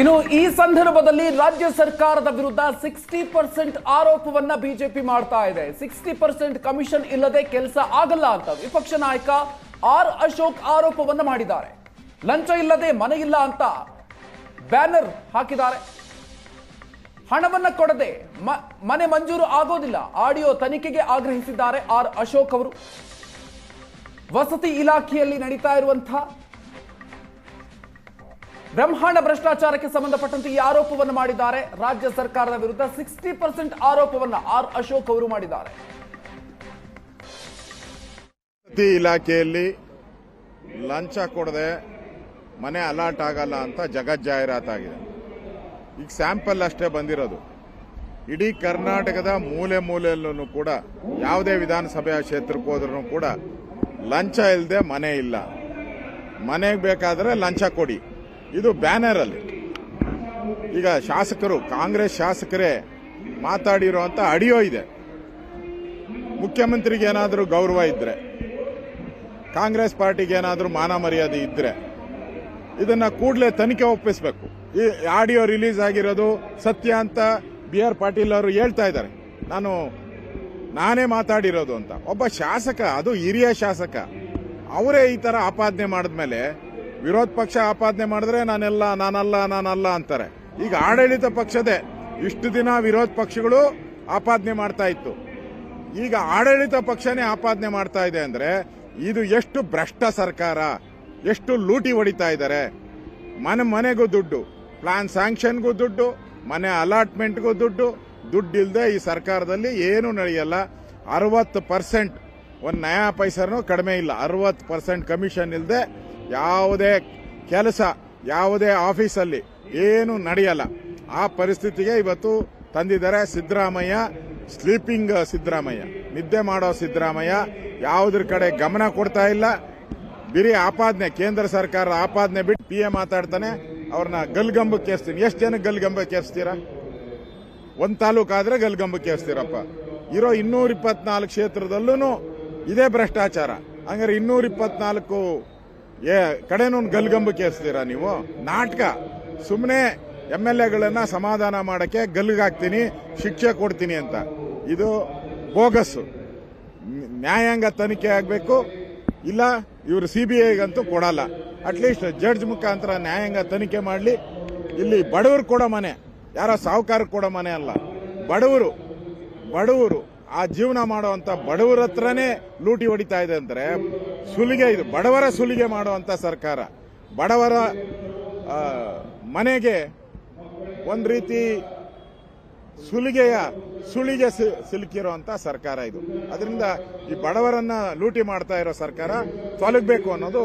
ಇನ್ನು ಈ ಸಂದರ್ಭದಲ್ಲಿ ರಾಜ್ಯ ಸರ್ಕಾರದ ವಿರುದ್ಧ ಸಿಕ್ಸ್ಟಿ ಪರ್ಸೆಂಟ್ ಆರೋಪವನ್ನ ಬಿಜೆಪಿ ಮಾಡ್ತಾ ಇದೆ. ಸಿಕ್ಸ್ಟಿ ಪರ್ಸೆಂಟ್ ಕಮಿಷನ್ ಇಲ್ಲದೆ ಕೆಲಸ ಆಗಲ್ಲ ಅಂತ ವಿಪಕ್ಷ ನಾಯಕ ಆರ್ ಅಶೋಕ್ ಆರೋಪವನ್ನ ಮಾಡಿದ್ದಾರೆ. ಲಂಚ ಇಲ್ಲದೆ ಮನೆ ಇಲ್ಲ ಅಂತ ಬ್ಯಾನರ್ ಹಾಕಿದ್ದಾರೆ. ಹಣವನ್ನ ಕೊಡದೆ ಮನೆ ಮಂಜೂರು ಆಗೋದಿಲ್ಲ. ಆಡಿಯೋ ತನಿಖೆಗೆ ಆಗ್ರಹಿಸಿದ್ದಾರೆ ಆರ್ ಅಶೋಕ್ ಅವರು. ವಸತಿ ಇಲಾಖೆಯಲ್ಲಿ ನಡೀತಾ ಇರುವಂತಹ ಬ್ರಹ್ಮಾಂಡ ಭ್ರಷ್ಟಾಚಾರಕ್ಕೆ ಸಂಬಂಧಪಟ್ಟಂತೆ ಈ ಆರೋಪವನ್ನು ಮಾಡಿದ್ದಾರೆ. ರಾಜ್ಯ ಸರ್ಕಾರದ ವಿರುದ್ಧ ಸಿಕ್ಸ್ಟಿ ಪರ್ಸೆಂಟ್ ಆರೋಪವನ್ನು ಆರ್ ಅಶೋಕ್ ಅವರು ಮಾಡಿದ್ದಾರೆ. ಪ್ರತಿ ಇಲಾಖೆಯಲ್ಲಿ ಲಂಚ ಕೊಡದೆ ಮನೆ ಅಲರ್ಟ್ ಆಗಲ್ಲ ಅಂತ ಜಗತ್ ಜಾಹೀರಾತಾಗಿದೆ ಈಗ ಸ್ಯಾಂಪಲ್ ಅಷ್ಟೇ ಬಂದಿರೋದು. ಇಡೀ ಕರ್ನಾಟಕದ ಮೂಲೆ ಮೂಲೆಯಲ್ಲೂ ಕೂಡ, ಯಾವುದೇ ವಿಧಾನಸಭೆಯ ಕ್ಷೇತ್ರಕ್ಕೆ ಹೋದ್ರೂ ಕೂಡ ಲಂಚ ಇಲ್ಲದೆ ಮನೆ ಇಲ್ಲ. ಮನೆಗೆ ಬೇಕಾದರೆ ಲಂಚ ಕೊಡಿ. ಇದು ಬ್ಯಾನರ್ ಅಲ್ಲಿ. ಈಗ ಶಾಸಕರು, ಕಾಂಗ್ರೆಸ್ ಶಾಸಕರೇ ಮಾತಾಡಿರುವಂತ ಆಡಿಯೋ ಇದೆ. ಮುಖ್ಯಮಂತ್ರಿಗೆ ಏನಾದರೂ ಗೌರವ ಇದ್ರೆ, ಕಾಂಗ್ರೆಸ್ ಪಾರ್ಟಿಗೆ ಏನಾದರೂ ಮಾನ ಮರ್ಯಾದೆ ಇದ್ರೆ, ಇದನ್ನ ಕೂಡಲೇ ತನಿಖೆ ಒಪ್ಪಿಸಬೇಕು. ಈ ಆಡಿಯೋ ರಿಲೀಸ್ ಆಗಿರೋದು ಸತ್ಯ ಅಂತ ಬಿ ಆರ್ ಪಾಟೀಲ್ ಅವರು ಹೇಳ್ತಾ ಇದ್ದಾರೆ. ನಾನು, ನಾನೇ ಮಾತಾಡಿರೋದು ಅಂತ. ಒಬ್ಬ ಶಾಸಕ, ಅದು ಹಿರಿಯ ಶಾಸಕ, ಅವರೇ ಈ ತರ ಆಪಾದನೆ ಮಾಡಿದ್ಮೇಲೆ ವಿರೋಧ ಪಕ್ಷ ಆಪಾದನೆ ಮಾಡಿದ್ರೆ ನಾನೆಲ್ಲ, ನಾನಲ್ಲ ನಾನಲ್ಲ ಅಂತಾರೆ. ಈಗ ಆಡಳಿತ ಪಕ್ಷದೇ ಇಷ್ಟು ದಿನ ವಿರೋಧ ಪಕ್ಷಗಳು ಆಪಾದನೆ ಮಾಡ್ತಾ ಇತ್ತು. ಈಗ ಆಡಳಿತ ಪಕ್ಷನೇ ಆಪಾದನೆ ಮಾಡ್ತಾ ಇದೆ ಅಂದ್ರೆ ಇದು ಎಷ್ಟು ಭ್ರಷ್ಟ ಸರ್ಕಾರ, ಎಷ್ಟು ಲೂಟಿ ಹೊಡಿತಾ ಇದ್ದಾರೆ. ಮನೆ, ಮನೆಗೂ ದುಡ್ಡು ಪ್ಲಾನ್ ಸ್ಯಾಂಕ್ಷನ್ಗೂ ದುಡ್ಡು, ಮನೆ ಅಲಾಟ್ಮೆಂಟ್ಗೂ ದುಡ್ಡು ದುಡ್ಡು ಇಲ್ಲದೆ ಈ ಸರ್ಕಾರದಲ್ಲಿ ಏನೂ ನಡೆಯಲ್ಲ. ಅರವತ್ತು ಪರ್ಸೆಂಟ್ ಒಂದು ನಯಾ ಪೈಸನೂ ಕಡಿಮೆ ಇಲ್ಲ. ಅರವತ್ತು ಪರ್ಸೆಂಟ್ ಕಮಿಷನ್ ಇಲ್ಲದೆ ಯಾವುದೇ ಕೆಲಸ, ಯಾವುದೇ ಆಫೀಸಲ್ಲಿ ಏನು ನಡೆಯಲ್ಲ. ಆ ಪರಿಸ್ಥಿತಿಗೆ ಇವತ್ತು ತಂದಿದ್ದಾರೆ ಸಿದ್ದರಾಮಯ್ಯ, ಸ್ಲೀಪಿಂಗ್ ಸಿದ್ದರಾಮಯ್ಯ. ನಿದ್ದೆ ಮಾಡೋ ಸಿದ್ದರಾಮಯ್ಯ ಯಾವುದ್ರ ಕಡೆ ಗಮನ ಕೊಡ್ತಾ ಇಲ್ಲ. ಬಿರಿ ಆಪಾದನೆ, ಕೇಂದ್ರ ಸರ್ಕಾರದ ಆಪಾದನೆ ಬಿಟ್ಟು ಪಿ ಎ ಮಾತಾಡ್ತಾನೆ. ಅವ್ರನ್ನ ಗಲ್ಗಂಬಕ್ಕೆ ಏರ್ಸ್ತೀನಿ ಎಷ್ಟು ಜನ ಗಲ್ಗಂಬಕ್ಕೆ ಏರ್ಸ್ತೀರಾ ಒಂದು ತಾಲೂಕು ಆದ್ರೆ ಗಲ್ಗಂಬಕ್ಕೆ ಏರ್ಸ್ತೀರಪ್ಪ ಇರೋ ಇನ್ನೂರ ಇಪ್ಪತ್ನಾಲ್ಕು ಕ್ಷೇತ್ರದಲ್ಲೂ ಇದೇ ಭ್ರಷ್ಟಾಚಾರ. ಹಂಗಾರೆ ಇನ್ನೂರ ಇಪ್ಪತ್ನಾಲ್ಕು ಏ ಕಡೆನೂ ಗಲ್ಗಂಬಕ್ಕೆ ಕೇಸ್ತೀರಾ ನೀವು? ನಾಟಕ. ಸುಮ್ಮನೆ ಎಂ ಎಲ್ ಎಗಳನ್ನ ಸಮಾಧಾನ ಮಾಡಕ್ಕೆ ಗಲ್ಗಾಕ್ತೀನಿ ಶಿಕ್ಷೆ ಕೊಡ್ತೀನಿ ಅಂತ. ಇದು ಬೋಗಸ್ ನ್ಯಾಯಾಂಗ ತನಿಖೆ ಆಗಬೇಕು. ಇಲ್ಲ, ಇವರು ಸಿ ಬಿ ಐಗಂತೂ ಕೊಡಲ್ಲ. ಅಟ್ಲೀಸ್ಟ್ ಜಡ್ಜ್ ಮುಖಾಂತರ ನ್ಯಾಯಾಂಗ ತನಿಖೆ ಮಾಡಲಿ. ಇಲ್ಲಿ ಬಡವರು ಕೊಡೋ ಮನೆ. ಯಾರೋ ಸಾಹುಕಾರ ಕೊಡೋ ಮನೆ ಅಲ್ಲ. ಬಡವರು. ಬಡವರು. ಆ ಜೀವನ ಮಾಡುವಂತ ಬಡವರ ಹತ್ರನೇ ಲೂಟಿ ಹೊಡಿತಾ ಇದೆ ಅಂದ್ರೆ ಸುಲಿಗೆ ಇದು, ಬಡವರ ಸುಲಿಗೆ ಮಾಡುವಂತ ಸರ್ಕಾರ. ಬಡವರ ಮನೆಗೆ ಒಂದ್ ರೀತಿ ಸುಲಿಗೆಯ ಸುಳಿಗೆ ಸಿಲುಕಿರುವಂತ ಸರ್ಕಾರ ಇದು. ಅದರಿಂದ ಈ ಬಡವರನ್ನ ಲೂಟಿ ಮಾಡ್ತಾ ಇರೋ ಸರ್ಕಾರ, ತೊಲಗಬೇಕು ಅನ್ನೋದು